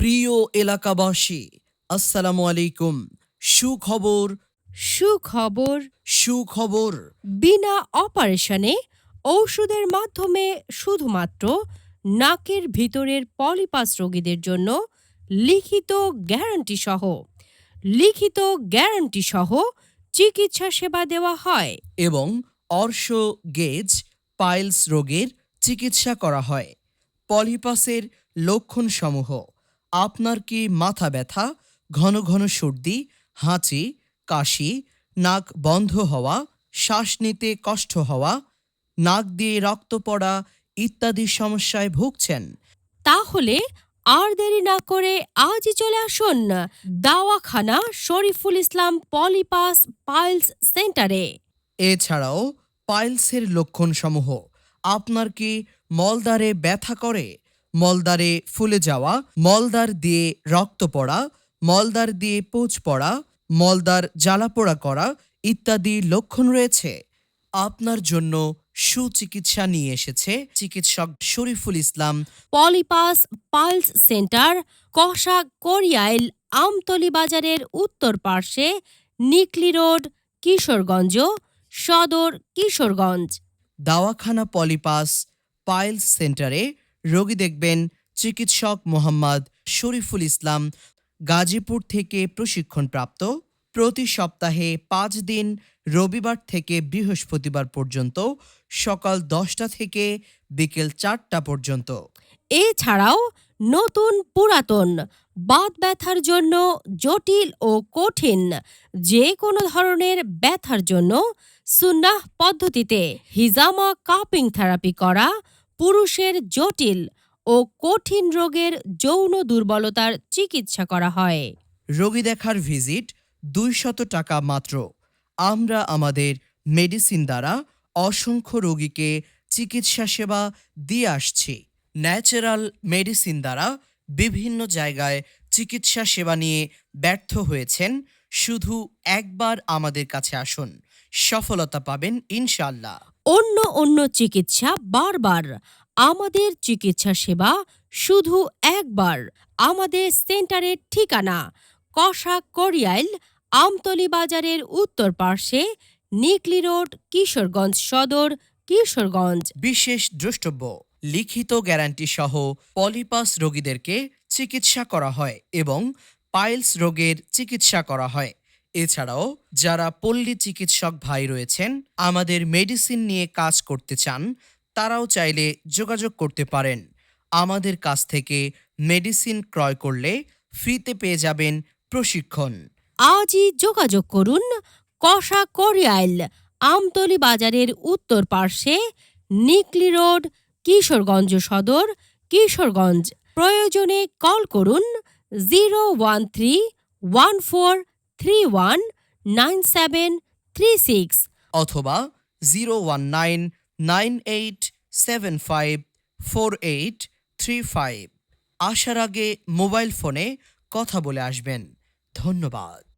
প্রিয় এলাকাবাসী আসসালামু আলাইকুম। সুখবর। সুখবর। সুখবর। বিনা অপারেশনে ঔষধের মাধ্যমে শুধুমাত্র নাকের ভিতরের পলিপাস রোগীদের জন্য লিখিত গ্যারান্টি সহ লিখিত গ্যারান্টি সহ চিকিৎসা সেবা দেওয়া হয়। এবং অর্শ গেজ পাইলস রোগের চিকিৎসা করা হয়। পলিপাসের লক্ষণসমূহ। আপনার কি মাথা ব্যথা ঘন ঘন সর্দি হাঁচি কাশি নাক বন্ধ হওয়া শ্বাস নিতে কষ্ট হওয়া নাক দিয়ে রক্ত পড়া ইত্যাদি সমস্যায় ভুগছেন? তাহলে আর দেরি না করে আজই চলে আসুন দাওয়াখানা শরীফুল ইসলাম পলিপাস পাইলস সেন্টারে। এছাড়াও পাইলসের লক্ষণসমূহ আপনার কি মলদ্বারে ব্যথা করে? মলদ্বারে ফুলে যাওয়া মলদ্বার দিয়ে রক্ত পড়া মলদ্বার দিয়ে পোচ পড়া মলদ্বার জ্বালাপোড়া করা ইত্যাদি লক্ষণ রয়েছে। আপনার জন্য সুচিকিৎসা নিয়ে এসেছে চিকিৎসক Shariful Islam. Polypus piles center কষা কোরিয়াইল আমতলি বাজারের উত্তর পার্শ্বে নিকলি রোড কিশোরগঞ্জ সদর কিশোরগঞ্জ। দাওয়াখানা পলিপাস পাইলস সেন্টারে রোগী দেখবেন চিকিৎসক মোহাম্মদ শরীফুল ইসলাম, গাজীপুর থেকে প্রশিক্ষণপ্রাপ্ত। প্রতি সপ্তাহে পাঁচ দিন রবিবার থেকে বৃহস্পতিবার পর্যন্ত, সকাল দশটা থেকে বিকেল চারটা পর্যন্ত। এছাড়াও নতুন পুরাতন বাত ব্যথার জন্য জটিল ও কঠিন যে কোনো ধরনের ব্যথার জন্য সুন্নাহ পদ্ধতিতে হিজামা কাপিং থেরাপি করা পুরুষের জটিল ও কঠিন রোগের যৌন দুর্বলতার চিকিৎসা করা হয়। রোগী দেখার ভিজিট দুইশত টাকা মাত্র। আমরা আমাদের মেডিসিন দ্বারা অসংখ্য রোগীকে চিকিৎসা সেবা দিয়ে আসছি। ন্যাচারাল মেডিসিন দ্বারা বিভিন্ন জায়গায় চিকিৎসা সেবা নিয়ে ব্যর্থ হয়েছেন। শুধু একবার আমাদের কাছে আসুন। সফলতা পাবেন ইনশাল্লাহ অন্য অন্য চিকিৎসা বারবার। আমাদের চিকিৎসা সেবা শুধু একবার। আমাদের সেন্টারের ঠিকানা কষা করিয়াইল, আমতলি বাজারের উত্তর পার্শ্বে নিকলি রোড, কিশোরগঞ্জ সদর, কিশোরগঞ্জ। বিশেষ দ্রষ্টব্য, লিখিত গ্যারান্টি সহ পলিপাস রোগীদেরকে চিকিৎসা করা হয় এবং পাইলস রোগের চিকিৎসা করা হয়। এছাড়াও, যারা পল্লী চিকিৎসক ভাই রয়েছেন, আমাদের মেডিসিন নিয়ে কাজ করতে চান, তারাও চাইলে যোগাযোগ করতে পারেন। আমাদের কাছ থেকে মেডিসিন ক্রয় করলে ফ্রিতে পেয়ে যাবেন প্রশিক্ষণ। আজই যোগাযোগ করুন কষা করিয়াইল, আমতলি বাজারের উত্তর পার্শ্বে, নিকলি রোড, কিশোরগঞ্জ সদর, কিশোরগঞ্জ। প্রয়োজনে কল করুন zero one three one four three one nine seven three six অথবা zero one nine nine eight seven five four eight three five আসার আগে মোবাইল ফোনে কথা বলে আসবেন। ধন্যবাদ।